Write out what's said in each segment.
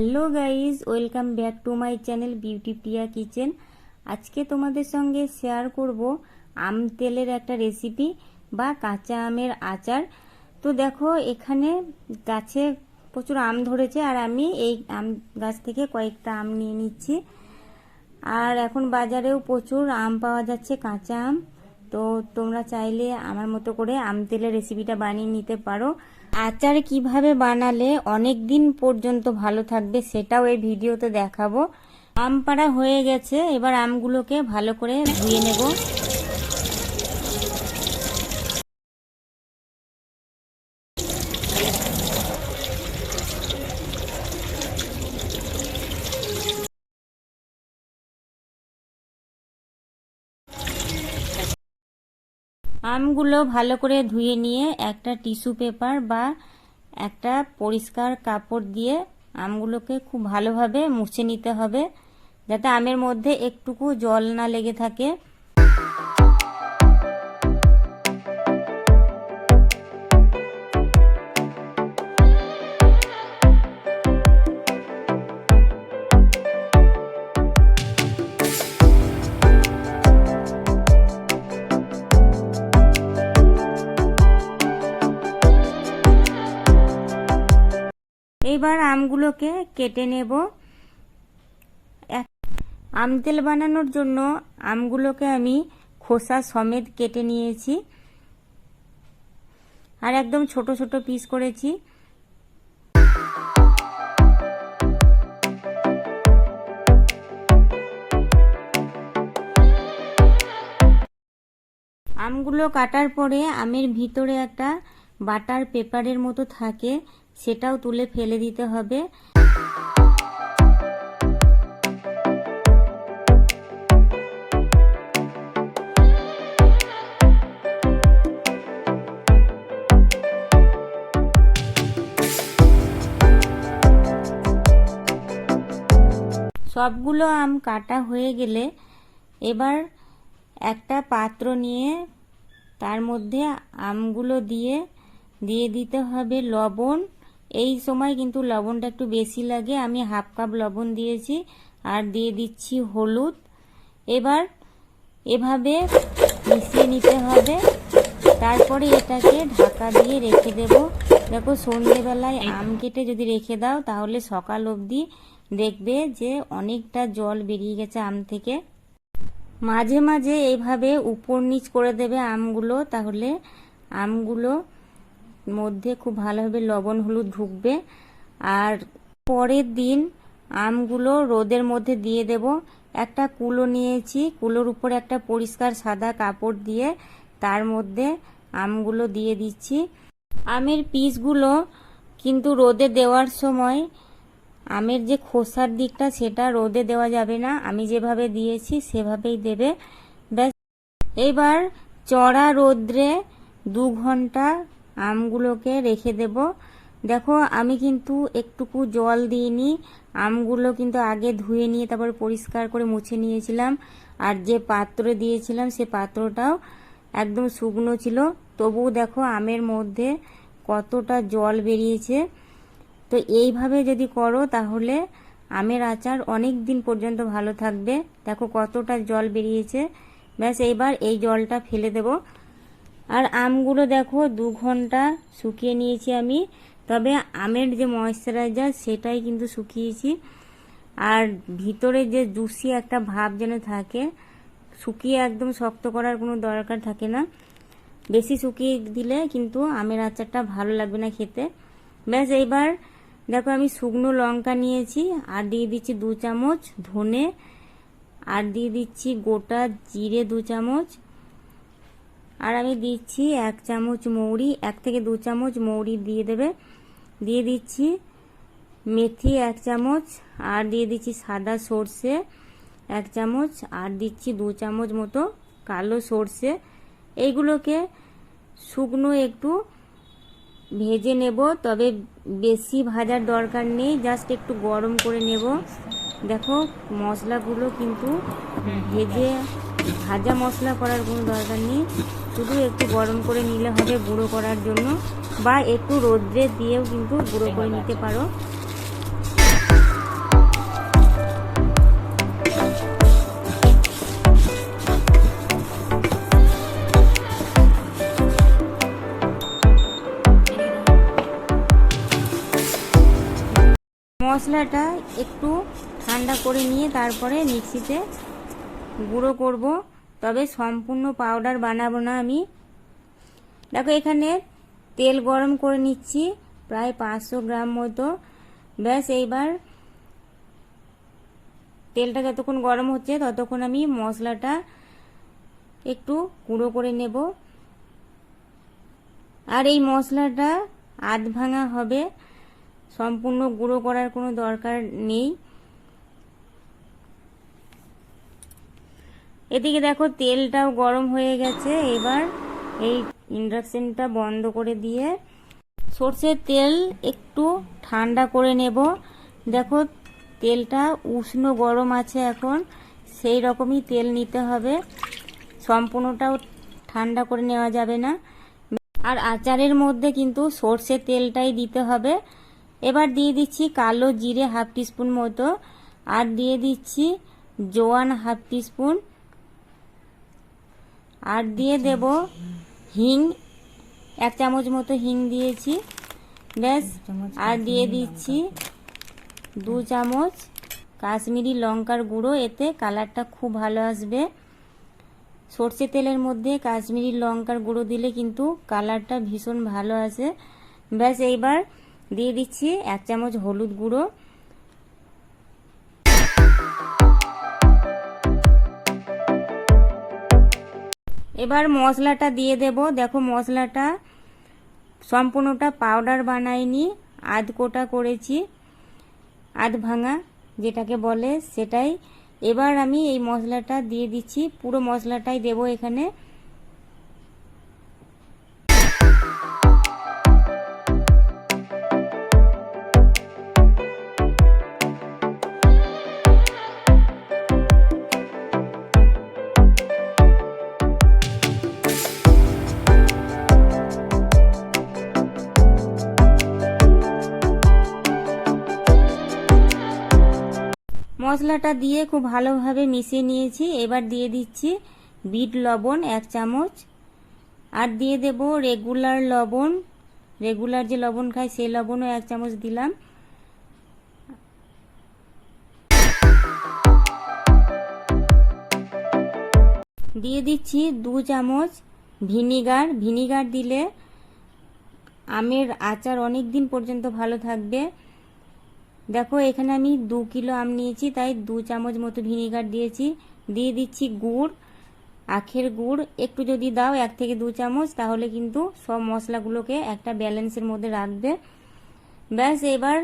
Hello guys welcome back to my channel beauty Priya kitchen. আজকে তোমাদের সঙ্গে share করব আম তেলের একটা রেসিপি বা কাঁচা আমের আচার। তো দেখো, এখানে গাছে প্রচুর আম ধরেছে আর আমি এই আম গাছ থেকে কয়েকটা আম নিয়ে নিচ্ছি। আর এখন বাজারেও প্রচুর আম পাওয়া যাচ্ছে, কাঁচা আম। তো তোমরা চাইলে আমার মতো করে আম তেলের রেসিপিটা বানিয়ে নিতে পারো। আচার কীভাবে বানালে অনেক দিন পর্যন্ত ভালো থাকবে সেটাও এই ভিডিওতে দেখাবো। আম পাড়া হয়ে গেছে, এবার আমগুলোকে ভালো করে ধুয়ে নেব। আমগুলো ভালো করে ধুয়ে নিয়ে একটা টিস্যু পেপার বা একটা পরিষ্কার কাপড় দিয়ে আমগুলোকে খুব ভালোভাবে মুছে নিতে হবে, যাতে আমের মধ্যে একটুকু জল না লেগে থাকে। এইবার আমগুলোকে কেটে নেব। আম তেল বানানোর জন্য আমগুলোকে আমি খোসা সমেত কেটে নিয়েছি। আর একদম ছোট ছোট পিস করেছি। আমগুলো কাটার পরে আমের ভিতরে একটা বাটার পেপারের মতো থাকে। সেটাও তুলে ফেলে দিতে হবে। সবগুলো আম কাটা হয়ে গেলে এবার একটা পাত্র নিয়ে তার মধ্যে আমগুলো দিয়ে দিয়ে দিতে হবে লবণ। এই সময় কিন্তু লবণটা একটু বেশি লাগে। আমি হাফ কাপ লবণ দিয়েছি আর দিয়ে দিচ্ছি হলুদ। এবার এভাবে মিশিয়ে নিতে হবে। তারপরে এটাকে ঢাকা দিয়ে রেখে দেব। দেখো সন্ধেবেলায় আম কেটে যদি রেখে দাও, তাহলে সকাল অবধি দেখবে যে অনেকটা জল বেরিয়ে গেছে আম থেকে। মাঝে মাঝে এইভাবে উপর নিচ করে দেবে আমগুলো, তাহলে আমগুলো মধ্যে খুব ভালোভাবে লবণ, হলুদ ঢুকবে। আর পরের দিন আমগুলো রোদের মধ্যে দিয়ে দেব। একটা কুলো নিয়েছি, কুলোর উপর একটা পরিষ্কার সাদা কাপড় দিয়ে তার মধ্যে আমগুলো দিয়ে দিচ্ছি। আমের পিসগুলো কিন্তু রোদে দেওয়ার সময় আমের যে খোসার দিকটা সেটা রোদে দেওয়া যাবে না। আমি যেভাবে দিয়েছি সেভাবেই দেবে। ব্যাস, এবার চড়া রোদ্রে দু ঘণ্টা আমগুলোকে রেখে দেব। দেখো, আমি কিন্তু একটুকু জল দিইনি। আমগুলো কিন্তু আগে ধুয়ে নিয়ে তারপর পরিষ্কার করে মুছে নিয়েছিলাম। আর যে পাত্রে দিয়েছিলাম, সে পাত্রটাও একদম শুকনো ছিল। তবুও দেখো, আমের মধ্যে কতটা জল বেরিয়েছে। তো এইভাবে যদি করো, তাহলে আমের আচার অনেক দিন পর্যন্ত ভালো থাকবে। দেখো কতটা জল বেরিয়েছে। ব্যাস, এইবার এই জলটা ফেলে দেব। আর আমগুলো দেখো, দু ঘণ্টা শুকিয়ে নিয়েছি আমি। তবে আমের যে ময়শ্চারাইজার সেটাই কিন্তু শুকিয়েছি। আর ভিতরে যে জুসি একটা ভাব যেন থাকে, শুকিয়ে একদম শক্ত করার কোনো দরকার থাকে না। বেশি শুকিয়ে দিলে কিন্তু আমের আচারটা ভালো লাগবে না খেতে। ব্যাস, এইবার দেখো আমি শুকনো লঙ্কা নিয়েছি, আর দিয়ে দিচ্ছি দু চামচ ধনে, আর দিয়ে দিচ্ছি গোটা জিরে দু চামচ। আর আমি দিচ্ছি এক চামচ মৌরি, এক থেকে দু চামচ মৌরি দিয়ে দেবে। দিয়ে দিচ্ছি মেথি এক চামচ, আর দিয়ে দিচ্ছি সাদা সর্ষে এক চামচ, আর দিচ্ছি দু চামচ মতো কালো সর্ষে। এইগুলোকে শুকনো একটু ভেজে নেব, তবে বেশি ভাজার দরকার নেই জাস্ট একটু গরম করে নেব। দেখো, মশলাগুলো কিন্তু ভেজে ভাজা মশলা করার কোনো দরকার নেই। শুধু একটু গরম করে নিলে হবে গুঁড়ো করার জন্য। বা একটু রোদ্রে দিয়েও কিন্তু গুঁড়ো করে নিতে পারো। মশলাটা একটু ঠান্ডা করে নিয়ে তারপরে মিক্সিতে গুঁড়ো করব, তবে সম্পূর্ণ পাউডার বানাবো না আমি। দেখো এখানে তেল গরম করে নিচ্ছি, প্রায় পাঁচশো গ্রাম মতো। ব্যাস, এইবার তেলটা যতক্ষণ গরম হচ্ছে, ততক্ষণ আমি মশলাটা একটু গুঁড়ো করে নেব। আর এই মশলাটা আধ ভাঙা হবে, সম্পূর্ণ গুঁড়ো করার কোনো দরকার নেই। এদিকে দেখো তেলটাও গরম হয়ে গেছে। এবার এই ইন্ডাকশনটা বন্ধ করে দিয়ে সর্ষের তেল একটু ঠান্ডা করে নেব। দেখো তেলটা উষ্ণ গরম আছে এখন, সেই রকমই তেল নিতে হবে। সম্পূর্ণটাও ঠান্ডা করে নেওয়া যাবে না। আর আচারের মধ্যে কিন্তু সর্ষের তেলটাই দিতে হবে। এবার দিয়ে দিচ্ছি কালো জিরে হাফ টিস্পুন মতো, আর দিয়ে দিচ্ছি জোয়ান হাফ টিস্পুন আর দিয়ে দেব হিং এক চামচ মতো হিং দিয়েছি ব্যাস। আর দিয়ে দিচ্ছি দু চামচ কাশ্মীরি লঙ্কার গুঁড়ো এতে কালারটা খুব ভালো আসবে। সর্ষে তেলের মধ্যে কাশ্মীরি লঙ্কার গুঁড়ো দিলে কিন্তু কালারটা ভীষণ ভালো আসে। ব্যাস এইবার দিয়ে দিচ্ছি এক চামচ হলুদ গুঁড়ো। এবার মশলাটা দিয়ে দেব। দেখো মশলাটা সম্পূর্ণটা পাউডার বানাইনি, আধ কোটা করেছি, আধ ভাঙা যেটাকে বলে সেটাই। এবার আমি এই মশলাটা দিয়ে দিচ্ছি, পুরো মশলাটাই দেব এখানে। মশলাটা দিয়ে খুব ভালোভাবে মিশিয়ে নিয়েছি। এবার দিয়ে দিচ্ছি বিট লবণ এক চামচ। আর দিয়ে দেব রেগুলার লবণ। রেগুলার যে লবণ খাই সেই লবণও এক চামচ দিলাম। দিয়ে দিচ্ছি দু চামচ ভিনিগার। ভিনিগার দিলে আমের আচার অনেক দিন পর্যন্ত ভালো থাকবে। দেখো, এখানে আমি দু কিলো আম নিয়েছি, তাই দু চামচ মতো ভিনিগার দিয়েছি। দিয়ে দিচ্ছি গুড়, আখের গুড়। একটু যদি দাও, এক থেকে দু চামচ, তাহলে কিন্তু সব মশলাগুলোকে একটা ব্যালেন্সের মধ্যে রাখবে। ব্যাস, এবার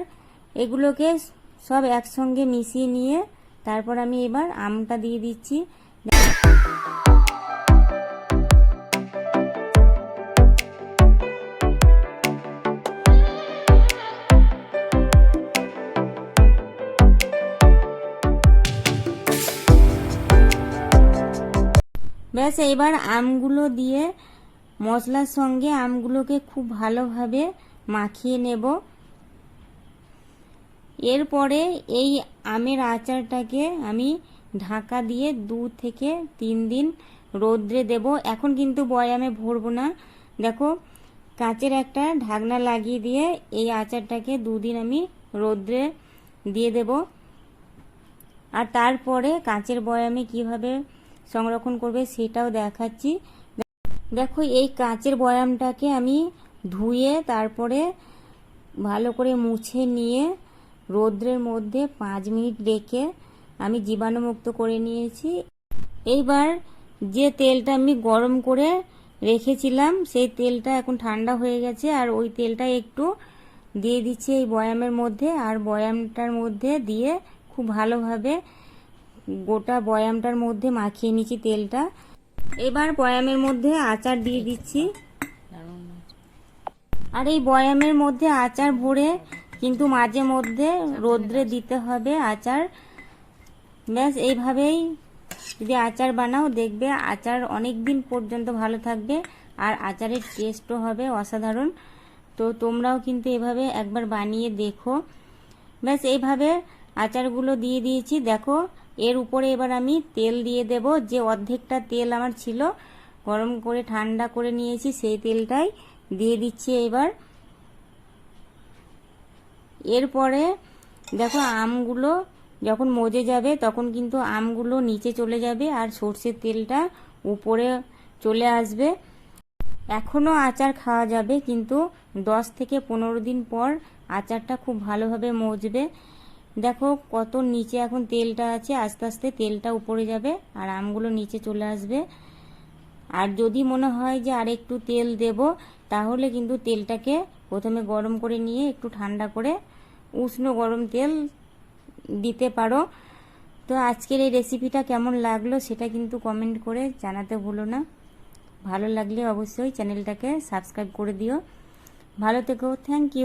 এগুলোকে সব একসঙ্গে মিশিয়ে নিয়ে, তারপর আমি এবার আমটা দিয়ে দিচ্ছি। ব্যাস এবার আমগুলো দিয়ে মশলার সঙ্গে আমগুলোকে খুব ভালোভাবে মাখিয়ে নেব। এরপরে এই আমের আচারটাকে আমি ঢাকা দিয়ে দু থেকে তিন দিন রোদ্রে দেব। এখন কিন্তু বয়ামে ভরবো না। দেখো, কাচের একটা ঢাকনা লাগিয়ে দিয়ে এই আচারটাকে দুদিন আমি রোদ্রে দিয়ে দেব। আর তারপরে কাচের বয়ামে কীভাবে সংরক্ষণ করবে, সেটাও দেখাচ্ছি। দেখো, এই কাঁচের বয়ামটাকে আমি ধুয়ে, তারপরে ভালো করে মুছে নিয়ে রৌদ্রের মধ্যে পাঁচ মিনিট রেখে আমি জীবাণুমুক্ত করে নিয়েছি। এইবার যে তেলটা আমি গরম করে রেখেছিলাম, সেই তেলটা এখন ঠান্ডা হয়ে গেছে, আর ওই তেলটা একটু দিয়ে দিচ্ছি এই বয়ামের মধ্যে, আর বয়ামটার মধ্যে দিয়ে খুব ভালোভাবে গোটা বয়ামটার মধ্যে মাখিয়ে নিচ্ছি তেলটা। এবার বয়ামের মধ্যে আচার দিয়ে দিচ্ছি। আর এই বয়ামের মধ্যে আচার ভরে কিন্তু মাঝে মধ্যে রোদ্রে দিতে হবে আচার। ব্যাস, এইভাবেই যদি আচার বানাও, দেখবে আচার অনেক দিন পর্যন্ত ভালো থাকবে আর আচারের টেস্টও হবে অসাধারণ। তো তোমরাও কিন্তু এভাবে একবার বানিয়ে দেখো। ব্যাস, এইভাবে আচারগুলো দিয়ে দিয়েছি। দেখো এর উপরে এবার আমি তেল দিয়ে দেব। যে অর্ধেকটা তেল আমার ছিল, গরম করে, ঠান্ডা করে নিয়েছি, সেই তেলটাই দিয়ে দিচ্ছি এবার। এরপরে দেখো আমগুলো যখন মজে যাবে, তখন কিন্তু আমগুলো নিচে চলে যাবে আর সর্ষের তেলটা উপরে চলে আসবে। এখনও আচার খাওয়া যাবে, কিন্তু দশ থেকে পনেরো দিন পর আচারটা খুব ভালোভাবে মজবে। দেখো কত নিচে এখন তেলটা আছে, আস্তে আস্তে তেলটা উপরে যাবে আর আমগুলো নিচে চলে আসবে। আর যদি মনে হয় যে আর একটু তেল দেব, তাহলে কিন্তু তেলটাকে প্রথমে গরম করে নিয়ে একটু ঠান্ডা করে উষ্ণ গরম তেল দিতে পারো। তো আজকের এই রেসিপিটা কেমন লাগল সেটা কিন্তু কমেন্ট করে জানাতে ভুলো না। ভালো লাগলে অবশ্যই চ্যানেলটাকে সাবস্ক্রাইব করে দিও। ভালো থেকো থ্যাংক ইউ